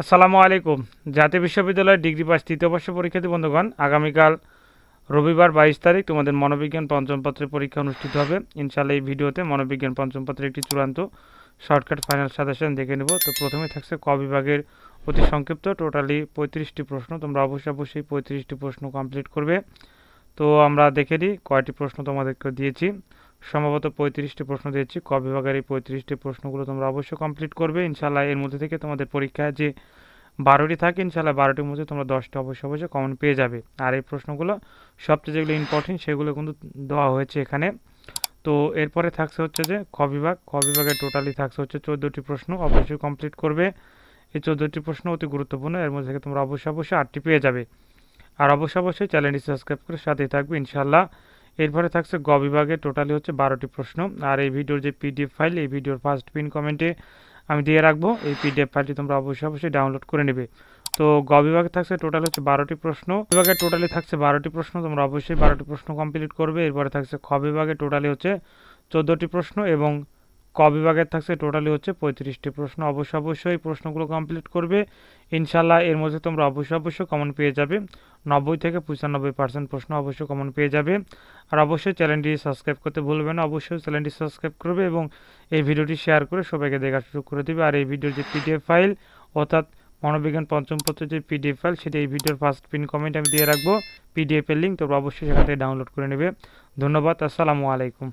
আসসালামু আলাইকুম। জাতীয় বিশ্ববিদ্যালয়ের ডিগ্রি পাস তৃতীয় বর্ষ পরীক্ষার্থী বন্ধুগণ, আগামীকাল রবিবার বাইশ তারিখ তোমাদের মনোবিজ্ঞান পঞ্চম পত্রের পরীক্ষা অনুষ্ঠিত হবে। ইনশাল্লাহ এই ভিডিওতে মনোবিজ্ঞান পঞ্চম পত্রের একটি চূড়ান্ত শর্টকাট ফাইনাল সাজেশন দেখে নেব। তো প্রথমে থাকছে ক বিভাগের অতি সংক্ষিপ্ত, টোটালি পঁয়ত্রিশটি প্রশ্ন। তোমরা অবশ্যই অবশ্যই পঁয়ত্রিশটি প্রশ্ন কমপ্লিট করবে। তো আমরা দেখে নিই কয়টি প্রশ্ন তোমাদেরকে দিয়েছি। সম্ভবত পঁয়ত্রিশটি প্রশ্ন দিয়েছি। ক বিভাগের এই পঁয়ত্রিশটি প্রশ্নগুলো তোমরা অবশ্যই কমপ্লিট করবে। ইনশাল্লাহ এর মধ্যে থেকে তোমাদের পরীক্ষায় যে বারোটি থাকে ইনশাল্লাহ বারোটির মধ্যে তোমরা দশটা অবশ্যই অবশ্যই কমন পেয়ে যাবে। আর এই প্রশ্নগুলো সবচেয়ে যেগুলো ইম্পর্টেন্ট সেগুলো কিন্তু দেওয়া হয়েছে এখানে। তো এরপরে থাকছে হচ্ছে যে খ বিভাগ। খ বিভাগে টোটালি থাকছে হচ্ছে চোদ্দোটি প্রশ্ন, অবশ্যই কমপ্লিট করবে। এই চোদ্দোটি প্রশ্ন অতি গুরুত্বপূর্ণ, এর মধ্যে থেকে তোমরা অবশ্যই অবশ্যই আটটি পেয়ে যাবে। আর অবশ্যই অবশ্যই চ্যানেলটি সাবস্ক্রাইব করে সাথেই থাকবে ইনশাল্লাহ এরপরে থাকছে গ বিভাগে টোটালি হচ্ছে বারোটি প্রশ্ন। আর এই ভিডিওর যে পিডিএফ ফাইল, এই ভিডিওর ফার্স্ট পিন কমেন্টে আমি দিয়ে রাখব। এই পিডিএফ ফাইলটি তোমরা অবশ্যই অবশ্যই ডাউনলোড করে নেবে। তো গ বিভাগে থাকছে টোটাল হচ্ছে বারোটি প্রশ্ন। বিভাগে টোটালি থাকছে বারোটি প্রশ্ন, তোমরা অবশ্যই বারোটি প্রশ্ন কমপ্লিট করবে। এরপরে থাকছে খ বিভাগে টোটালি হচ্ছে চোদ্দোটি প্রশ্ন এবং ক বিভাগের থাকছে টোটালি হচ্ছে পঁয়ত্রিশটি প্রশ্ন। অবশ্যই অবশ্যই প্রশ্নগুলো কমপ্লিট করবে। ইনশাল্লাহ এর মধ্যে তোমরা অবশ্যই অবশ্যই কমন পেয়ে যাবে। নব্বই থেকে পঁচানব্বই পার্সেন্ট প্রশ্ন অবশ্যই কমন পেয়ে যাবে। আর অবশ্যই চ্যানেলটি সাবস্ক্রাইব করতে ভুলবে না। অবশ্যই চ্যানেলটি সাবস্ক্রাইব করবে এবং এই ভিডিওটি শেয়ার করে সবাইকে দেখার সুযোগ করে দেবে। আর এই ভিডিওর যে পিডিএফ ফাইল অর্থাৎ মনোবিজ্ঞান পঞ্চম পত্রের যে পিডিএফ ফাইল সেটা এই ভিডিওর ফার্স্ট পিন কমেন্ট আমি দিয়ে রাখব। পিডিএফের লিঙ্ক তোমরা অবশ্যই সেখান থেকে ডাউনলোড করে নেবে। ধন্যবাদ। আসসালামু আলাইকুম।